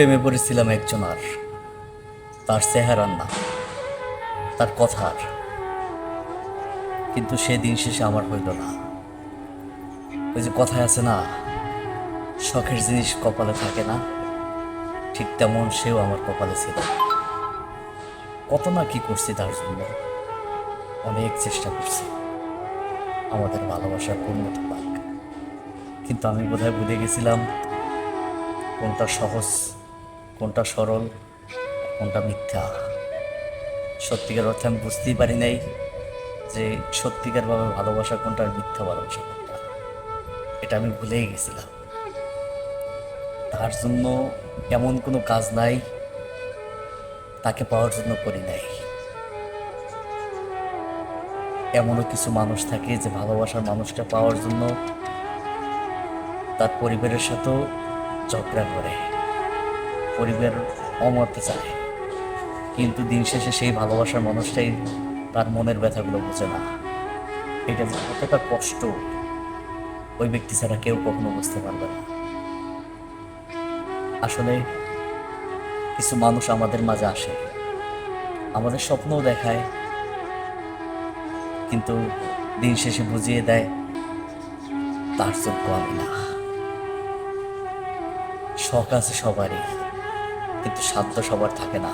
প্রেমে পড়েছিলাম একজন আর। তার চেহারার না, তার কথার কিন্তু সে দিন শেষে আমার হইল না। ওই যে কথায় আছে না, শখের জিনিস কপালে থাকে না, ঠিক তেমন সেও আমার কপালে ছিল কত না কি করছি তার জন্য, অনেক চেষ্টা করছি। আমাদের ভালোবাসার পূর্ণতা পাক। কিন্তু আমি বোধহয় ভুলে গেছিলাম কোনটা সহজ কোনটা সরল, কোনটা মিথ্যা। সত্যিকার অর্থে আমি বুঝতেই পারি নাই যে সত্যিকারভাবে ভালোবাসা কোনটা আর মিথ্যা ভালোবাসা কোনটা। এটা আমি ভুলেই গেছিলাম। তার জন্য এমন কোনো কাজ নাই, তাকে পাওয়ার জন্য করি নাই। এমনও কিছু মানুষ থাকে যে ভালোবাসার মানুষটা পাওয়ার জন্য তার পরিবারের সাথেও ঝগড়া করে। পরিবার অমতে চায় কিন্তু দিন শেষে সেই ভালোবাসার মানুষটাই তার মনের ব্যথাগুলো বোঝে না। এটা যে কতটা কষ্ট ওই ব্যক্তি ছাড়া কেউ কখনো বুঝতে পারবে না। আসলে কিছু মানুষ আমাদের মাঝে আসে। আমাদের স্বপ্নও দেখায়। কিন্তু দিন শেষে বুঝিয়ে দেয়, তার চোখ আমি না। শখ আছে সবারই। কিন্তু সাধ্য সবার থাকে না।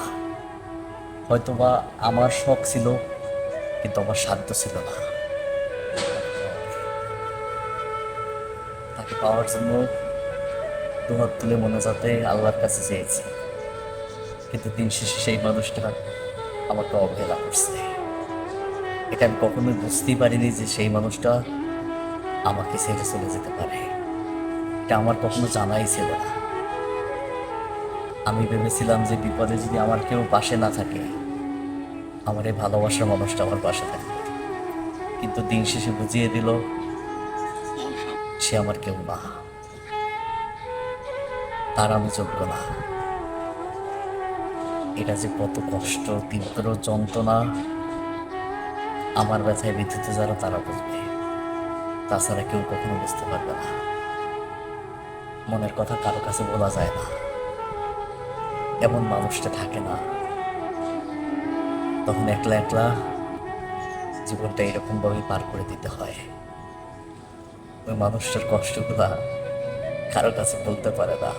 হয়তোবা আমার শখ ছিল, কিন্তু আমার সাধ্য ছিল না। তাকে পাওয়ার জন্য দুহাত তুলে মনে যাতে আল্লাহর কাছে চেয়েছি। কিন্তু দিন শেষে সেই মানুষটা আমাকে অবহেলা করছে। এটা আমি কখনোই বুঝতেই পারিনি যে সেই মানুষটা আমাকে ছেড়ে চলে যেতে পারে। এটা আমার কখনো জানাই ছিল না। আমি ভেবেছিলাম যে বিপদে যদি আমার কেউ পাশে না থাকে, আমার এই ভালোবাসার মানুষটা আমার পাশে থাকে কিন্তু দিন শেষে বুঝিয়ে দিল, সে আমার কেউ না। তার আমি যোগ্য না। এটা যে কত কষ্ট, তীব্র যন্ত্রণা, আমার ব্যথায় বিদ্যুতে যারা তারা বুঝবে। তাছাড়া কেউ কখনো বুঝতে পারবে না। মনের কথা কারও কাছে বলা যায় না। এমন মানুষটা থাকে না। তখন একলা একলা জীবনটা এরকম ভাবে পার করে দিতে হয়। ওই মানুষটার কষ্টগুলা কারও কাছে বলতে পারে না,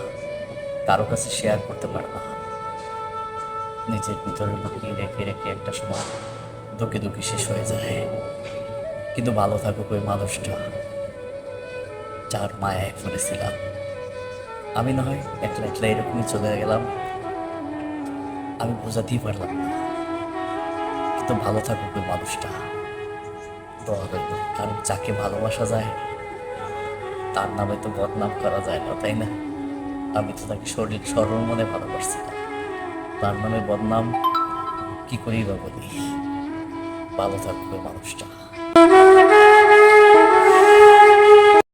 কারও কাছে শেয়ার করতে পারে না। নিজের ভিতরে লুকিয়ে রেখে রেখে একটা সময় দুঃখে দুঃখে শেষ হয়ে যায়। কিন্তু ভালো থাকুক ওই মানুষটা, যার মায়ায় পড়েছিলাম। আমি না হয় একলা একলা এরকমই চলে গেলাম। আমি বোঝাতেই পারলাম না। কিন্তু ভালো থাকুক মানুষটা। কারণ যাকে ভালোবাসা যায়, তার নামে তো বদনাম করা যায় না, তাই না? আমি তো তাকে শরীর, সরল মনে ভালোবাসছিলাম তার নামে বদনাম কি করেই বা বলি? ভালো থাকবে মানুষটা।